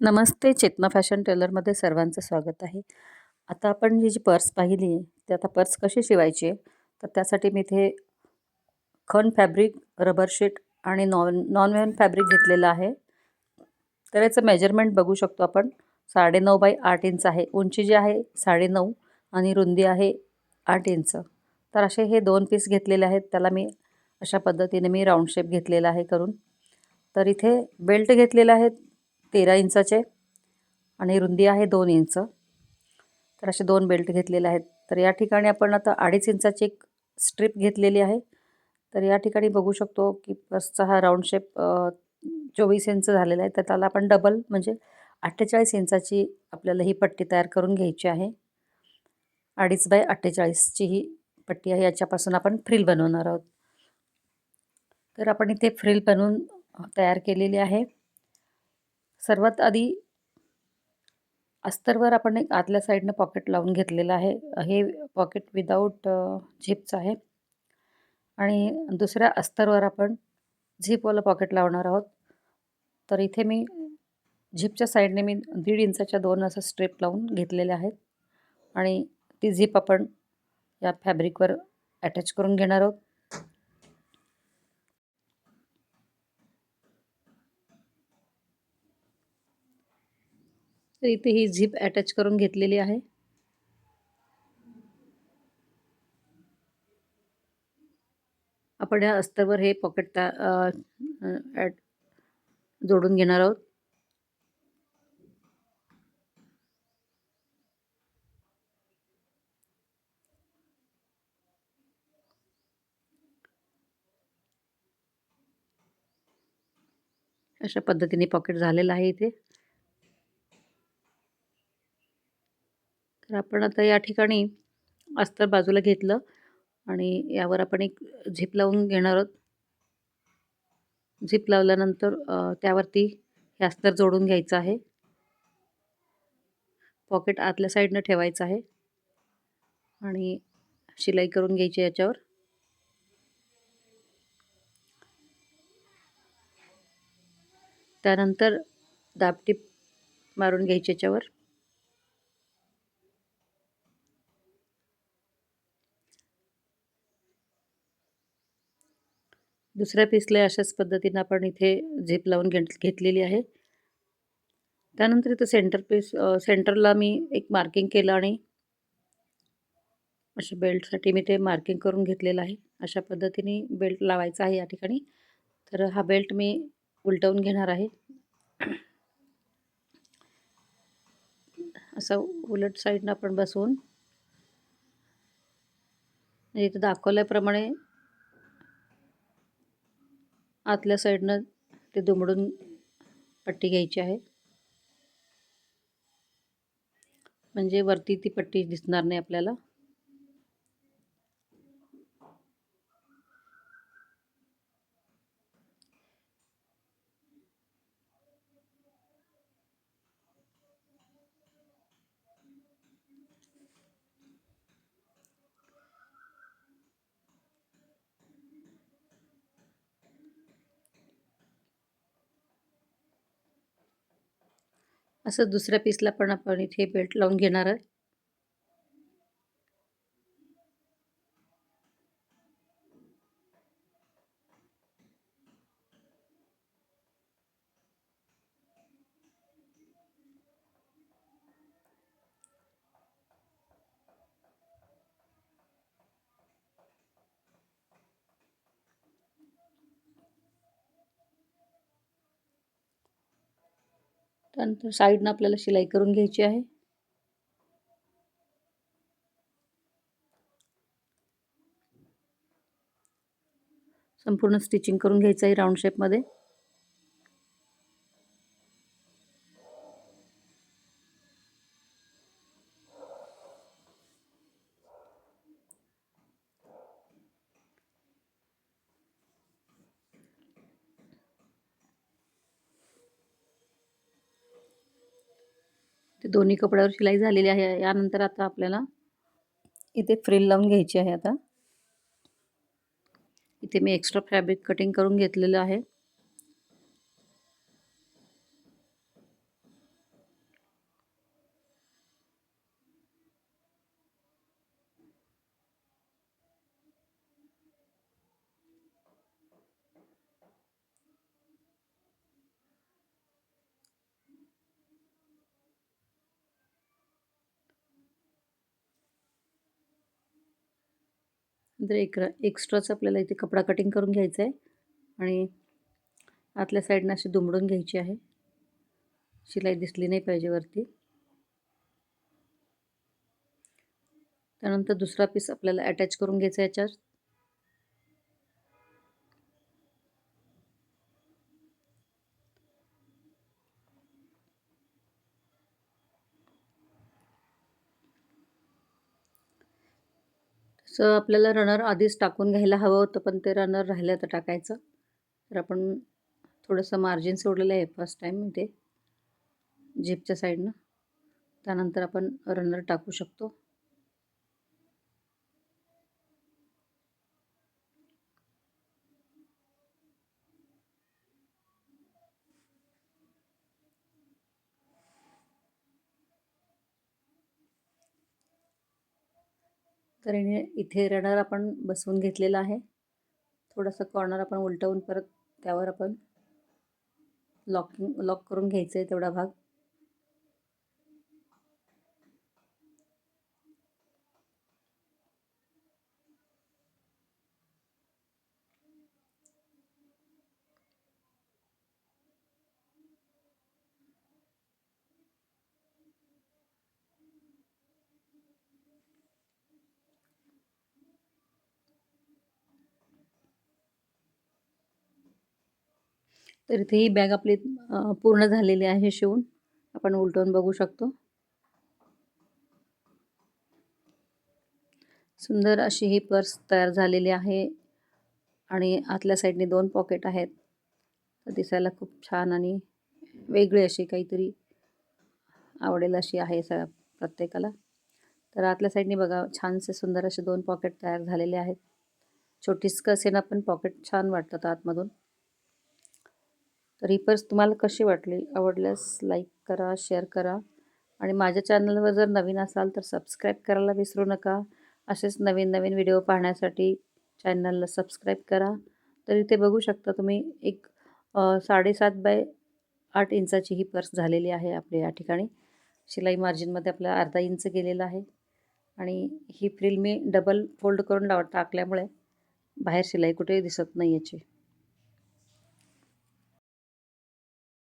नमस्ते चेतना fashion टेलरमध्ये सर्वांचं स्वागत आहे. आता आपण जी जी पर्स पाहिली आहे ती आता पर्स कशी शिवायची आहे? तर त्यासाठी मी इथे खन फॅब्रिक रबर शीट आणि नॉन नॉन वेन फॅब्रिक घेतलेलं आहे. तर याचं मेजरमेंट बघू शकतो आपण. साडेनऊ बाय आठ इंच आहे. उंची जी आहे साडेनऊ आणि रुंदी आहे आठ इंच. तर असे हे दोन पीस घेतलेले आहेत. त्याला मी अशा पद्धतीने मी राऊंड शेप घेतलेला आहे करून. तर इथे बेल्ट घेतलेला आहेत तेरा इंचाचे आणि रुंदी आहे दोन इंच. तर असे दोन बेल्ट घेतलेले आहेत. तर या ठिकाणी आपण आता अडीच इंचाची एक स्ट्रीप घेतलेली आहे. तर या ठिकाणी बघू शकतो की बसचा हा राऊंड शेप चोवीस इंच झालेला आहे. तर त्याला आपण डबल म्हणजे अठ्ठेचाळीस इंचाची आपल्याला ही पट्टी तयार करून घ्यायची आहे. अडीच बाय अठ्ठेचाळीसची ही पट्टी आहे. याच्यापासून आपण फ्रिल बनवणार आहोत. तर आपण इथे फ्रिल बनवून तयार केलेली आहे. सर्वात आधी अस्तरवर आपण एक आतल्या साईडनं पॉकेट लावून घेतलेलं आहे. हे पॉकेट विदाऊट झिपचं आहे. आणि दुसऱ्या अस्तरवर आपण झिपवालं पॉकेट लावणार आहोत. तर इथे मी झिपच्या साईडने मी दीड इंचाच्या दोन असं स्ट्रेप लावून घेतलेले आहेत. आणि ती झिप आपण या फॅब्रिकवर अटॅच करून घेणार आहोत. तर इथे ही झिप अटॅच करून घेतलेली आहे. आपण या अस्तरवर हे पॉकेट जोडून घेणार आहोत. अशा पद्धतीने पॉकेट झालेलं आहे इथे. तर आपण आता या ठिकाणी अस्तर बाजूला घेतलं आणि यावर आपण एक झिप लावून घेणार आहोत. झिप लावल्यानंतर त्यावरती हे अस्तर जोडून घ्यायचं आहे. पॉकेट आतल्या साईडनं ठेवायचं आहे. आणि शिलाई करून घ्यायची याच्यावर. त्यानंतर दाबटीप मारून घ्यायची याच्यावर. दुसऱ्या पीसला अशाच पद्धतीनं आपण इथे झेप लावून घेत घेतलेली आहे. त्यानंतर इथं सेंटर पीस सेंटरला मी एक मार्किंग केलं आणि अशा बेल्टसाठी मी ते मार्किंग करून घेतलेलं आहे. अशा पद्धतीने बेल्ट लावायचा आहे या ठिकाणी. तर हा बेल्ट मी उलटवून घेणार आहे. असं उलट साईडनं आपण बसवून म्हणजे इथं दाखवल्याप्रमाणे आतल्या साईडनं ते दुमडून पट्टी घ्यायची आहे. म्हणजे वरती ती पट्टी दिसणार नाही आपल्याला. असं दुसऱ्या पीसला पण आपण इथे बेल्ट लावून घेणार आहे त्यानंतर साईडनं आपल्याला शिलाई करून घ्यायची आहे. संपूर्ण स्टिचिंग करून घ्यायचं आहे राऊंड शेपमध्ये. दोन्ही कपड्यावर शिलाई झालेली आहे. यानंतर आता आपल्याला इथे फ्रिल लावून घ्यायची आहे आता. इथे मी एक्स्ट्रा फॅब्रिक कटिंग करून घेतलेलं आहे. नंतर एक एक्स्ट्राच आपल्याला इथे कपडा कटिंग करून घ्यायचा आहे. आणि आतल्या साईडनं अशी दुमडून घ्यायची आहे. शिलाई दिसली नाही पाहिजे वरती. त्यानंतर दुसरा पीस आपल्याला अटॅच करून घ्यायचा याच्यात. सो आपल्याला रनर आधीच टाकून घ्यायला हवं होतं पण ते रनर राहिलं तर टाकायचं. तर आपण थोडंसं मार्जिन सोडलेलं आहे फर्स्ट टाईम इथे झिपच्या साईडनं त्यानंतर आपण रनर टाकू शकतो. तर इथे रनर आपण बसवून घेतलेला आहे. थोडंसं कॉर्नर आपण उलटवून परत त्यावर आपण लॉकिंग लॉक करून घ्यायचं आहे तेवढा भाग. तर इथे ही बॅग आपली पूर्ण झालेली आहे शिवून. आपण उलटवून बघू शकतो. सुंदर अशी ही पर्स तयार झालेली आहे आणि आतल्या साईडने दोन पॉकेट आहेत. तर दिसायला खूप छान आणि वेगळी अशी काहीतरी आवडेल अशी आहे स प्रत्येकाला. तर आतल्या साईडने बघा छानसे सुंदर असे दोन पॉकेट तयार झालेले आहेत. छोटीस्कस आहे ना पण पॉकेट छान वाटतात आतमधून. तर ही पर्स तुम्हाला कशी वाटली? आवडल्यास लाईक करा शेअर करा. आणि माझ्या चॅनलवर जर नवीन असाल तर सबस्क्राईब करायला विसरू नका. असेच नवीन नवीन व्हिडिओ पाहण्यासाठी चॅनलला सबस्क्राईब करा. तर इथे बघू शकता तुम्ही एक साडेसात बाय आठ इंचाची ही पर्स झालेली आहे आपल्या या ठिकाणी. शिलाई मार्जिनमध्ये आपलं अर्धा इंच गेलेला आहे. आणि ही फ्रिल मी डबल फोल्ड करून लाव टाकल्यामुळे बाहेर शिलाई कुठेही दिसत नाही याची.